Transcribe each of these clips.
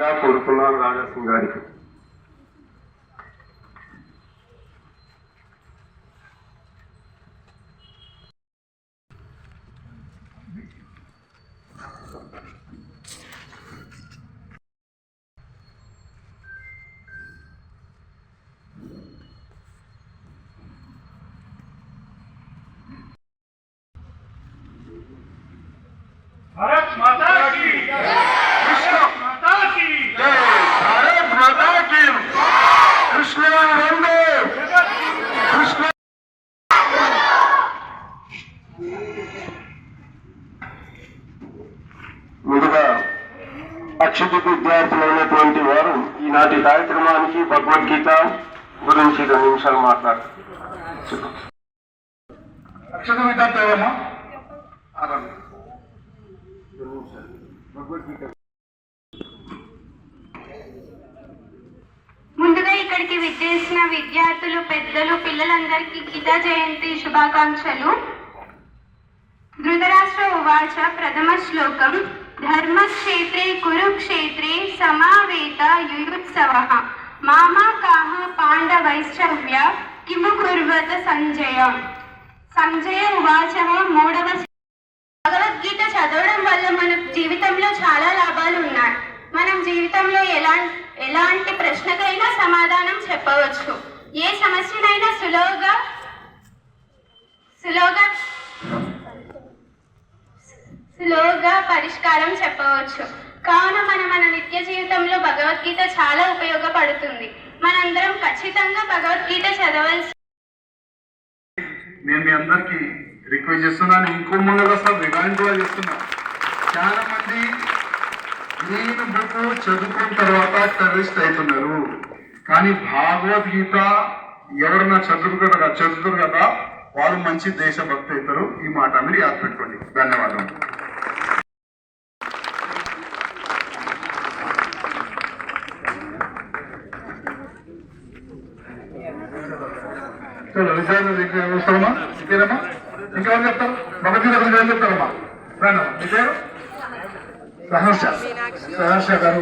చేయాల్సిందిగా కోరుతున్నాను రాజాసింగ్ గారికి भारत माता అక్షత విద్యార్థులైనటువంటి వారు ఈనాటి కార్యక్రమానికి భగవద్గీత గురించి రెండు నిమిషాలు మాట్లాడతారు. అక్షత విద్యార్థి ఎవరమ్మా? భగవద్గీత ముందుగా ఇక్కడికి విచ్చేసిన విద్యార్థులు పెద్దలు పిల్లలందరికీ గీతా జయంతి శుభాకాంక్షలు. ధృతరాష్ట్ర ఉవాచ ప్రథమ శ్లోకం. ధర్మక్షేత్రే కురుక్షేత్రే సమావేత యుయుత్సవ మామాకాహ పాండవైశ్చవ్య కిము కుర్వత సంజయ సంజయ ఉవాచ మూడవ భగవద్గీత చదవడం వల్ల మన జీవితంలో చాలా లాభాలు ఉన్నాయి. మనం జీవితంలో ఎలా ఎలాంటి ప్రశ్నకైనా సమాధానం చెప్పవచ్చు. ఏ సమస్యనైనా సులువుగా సులువుగా లోగా పరిష్కారం చెప్పవచ్చు. కావున మన మన నిత్య జీవితంలో భగవద్గీత చాలా ఉపయోగపడుతుంది. మనందరం ఖచ్చితంగా భగవద్గీత చదవాల్సి నేను మీ అందరికి రిక్వెస్ట్ చేస్తున్నాను. ఇంకో మంగళ సార్ రికార్డింగ్ కూడా చేస్తున్నా చాలా మంది నేను బుక్ చదువుకున్న తర్వాత టెర్రరిస్ట్ అవుతున్నారు. కానీ భగవద్గీత ఎవరన్నా చదువుతారు కదా చదువుతారు కదా వాళ్ళు మంచి దేశభక్తి అవుతారు. ఈ మాట మీరు యాద పెట్టుకోండి ధన్యవాదాలు చలో ఇంకేనమ్మా ఇంకెవరు చెప్తారు? భగవద్గీత గురించి ఏం చెప్తారమ్మా? రానమ్మా మీ పేరు? గారు.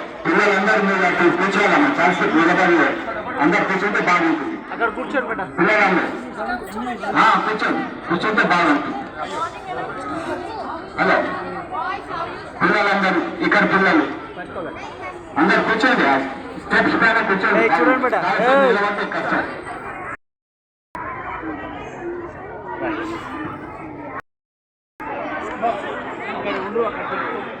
పిల్లలందరూ మీరు అక్కడ కూర్చోవాలమ్మా. ఛాన్స్ నిలబడి అందరు కూర్చుంటే బాగుంటుంది. పిల్లలందరూ. కూర్చోండి కూర్చుంటే బాగుంటుంది. హలో. పిల్లలందరూ ఇక్కడ పిల్లలు. అందరు కూర్చోండి. స్టెప్స్ పైన కూర్చోండి. కష్టం. You Maheshwari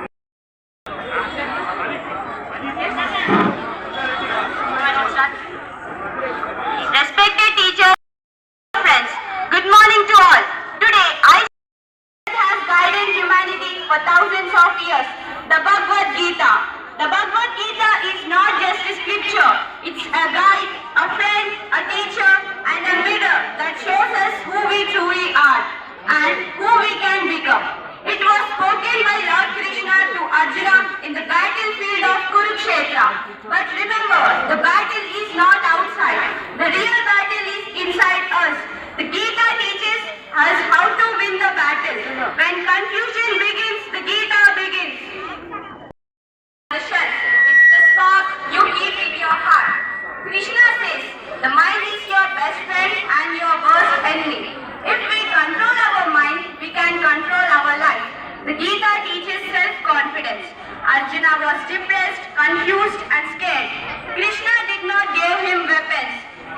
us how to win the battle. When confusion begins, the Gita begins. It's the spark you keep in your heart. Krishna says, the mind is your best friend and your worst enemy. If we control our mind, we can control our life. The Gita teaches self-confidence. Arjuna was depressed, confused and scared. Krishna did not give him weapons.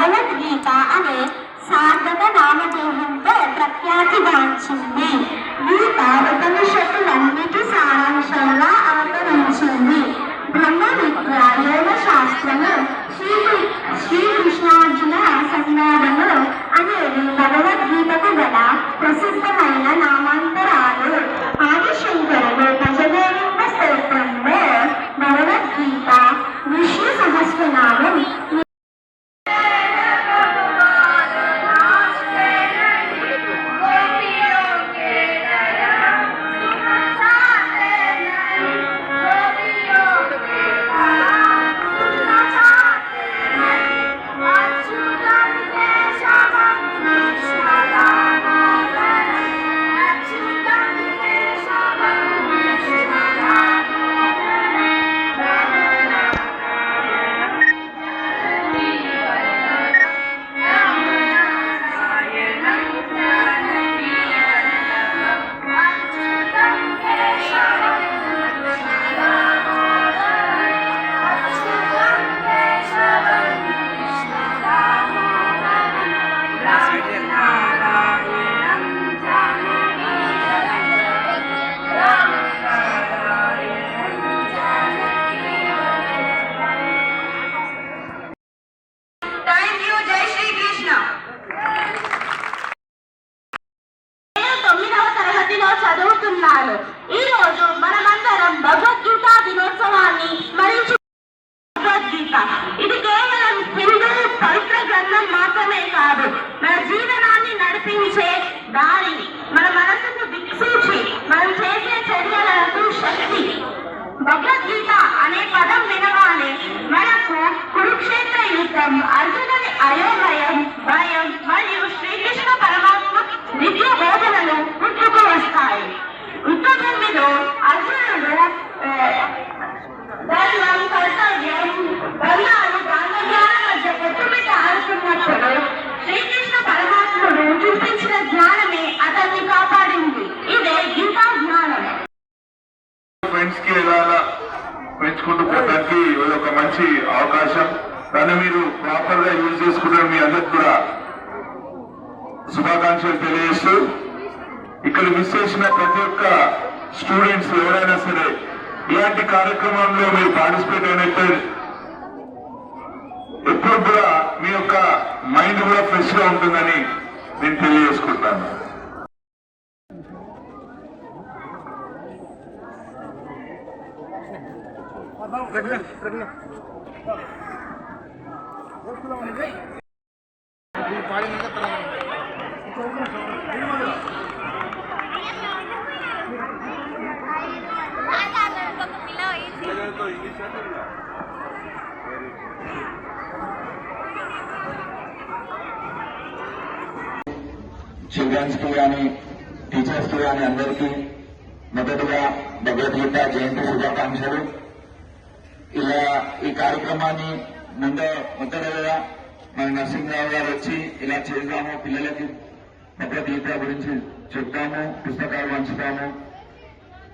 Bhagavad Gita అనే సార్థక నామదేహంతో ప్రఖ్యాతిగాంచింది చదువుతున్నాను. ఈ రోజు మనమందరం భగవద్గీత దినోత్సవాన్ని మరించు భగవద్గీత. ఇది కేవలం హిందూ పవిత్ర గ్రంథం మాత్రమే కాదు మన జీవనాన్ని నడిపించే దారి మన మనసుకు దిక్సూచి మనం చేసే చర్యలకు శక్తి. భగవద్గీత అనే పదం వినగానే మనకు కురుక్షేత్ర యుద్ధం అర్జునుని అయోమయం ఫ్రెండ్స్ ఎలా పెంచుకుంటూ పోవడానికి ఇది ఒక మంచి అవకాశం. దాన్ని మీరు ప్రాపర్గా యూజ్ చేసుకుంటారు మీ అందరికి కూడా శుభాకాంక్షలు తెలియజేస్తూ ఇక్కడ మిస్ చేసిన ప్రతి ఒక్క స్టూడెంట్స్ ఎవరైనా సరే ఇలాంటి కార్యక్రమంలో మీరు పార్టిసిపేట్ అయినట్టు ఎప్పుడు కూడా మీ యొక్క మైండ్ కూడా ఫ్రెష్గా ఉంటుందని నేను తెలియజేసుకుంటాను. చిల్డ్రన్స్ కి కానీ టీచర్స్ కి కానీ అందరికీ మొదటగా భగవద్గీత జయంతి శుభాకాంక్షలు ఇలా ఈ కార్యక్రమాన్ని ముందు మొదటగా మన నరసింహరావు గారు వచ్చి ఇలా చేద్దాము పిల్లలకి భగవద్గీత గురించి చెప్తాము పుస్తకాలు పంచుతాము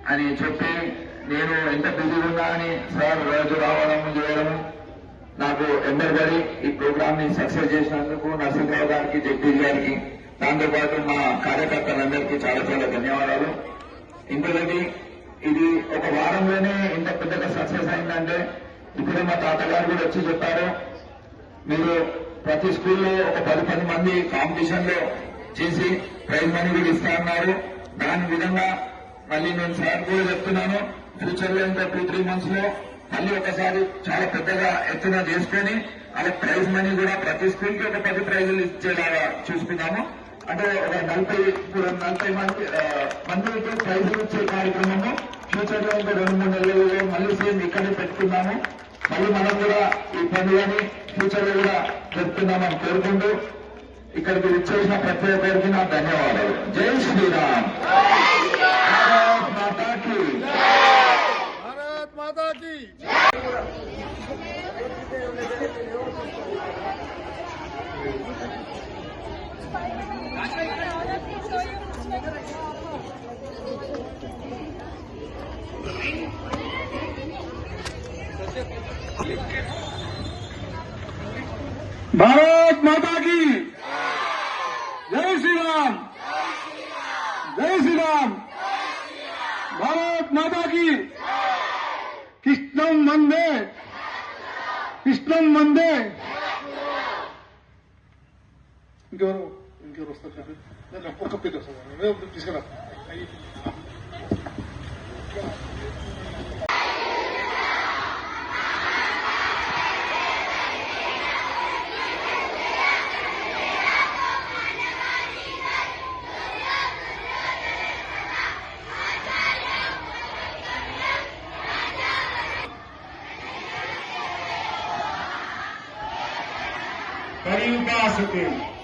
అని చెప్పి నేను ఎంత బిజీగా ఉన్నా అని సార్ రోజు రావడం చేయడము నాకు ఎంబర్బడి ఈ ప్రోగ్రామ్ని సక్సెస్ చేసినందుకు నరసింహరావు గారికి జగదీష్ గారికి దాంతోపాటు మా కార్యకర్తలందరికీ చాలా చాలా ధన్యవాదాలు. ఇంకొకటి ఇది ఒక వారంలోనే ఇంత పెద్దగా సక్సెస్ అయిందంటే ఇప్పుడే మా తాతగారు కూడా వచ్చి చెప్పారు మీరు ప్రతి స్కూల్లో ఒక పది పది మంది కాంపిటీషన్లో చేసి ప్రైజ్ మనీ కూడా ఇస్తా అన్నారు. దాని విధంగా మళ్ళీ నేను సార్ కూడా చెప్తున్నాను ఫ్యూచర్లో ఇంకా టూ త్రీ మంత్స్లో మళ్ళీ ఒకసారి చాలా పెద్దగా ఎత్తున చేసుకొని అలా ప్రైజ్ మనీ కూడా ప్రతి స్కూల్కి ఒక పది ప్రైజులు ఇచ్చేలాగా చూసుకున్నాము అంటే నలభై నలభై మంది మందికి ప్రైజులు ఇచ్చే కార్యక్రమము ఫ్యూచర్లో ఇంకా రెండు మూడు నెలల్లో మళ్ళీ సేమ్ ఇక్కడే పెట్టుకున్నాము మళ్ళీ మనం కూడా ఈ పండుగని ఫ్యూచర్లో కూడా పెట్టుకుందామని కోరుకుంటూ ఇక్కడికి విచ్చేసిన ప్రతి ఒక్కరికి నా ధన్యవాదాలు. జై శ్రీరామ్. భారత్ మాతాకి भारत माता की। जय श्री राम जय श्री राम भारत माता की। कृष्णम वंदे कृष्णम वंदे गौरव। pensiero state non ho po' capito insomma non è disgraziato Carinho básico.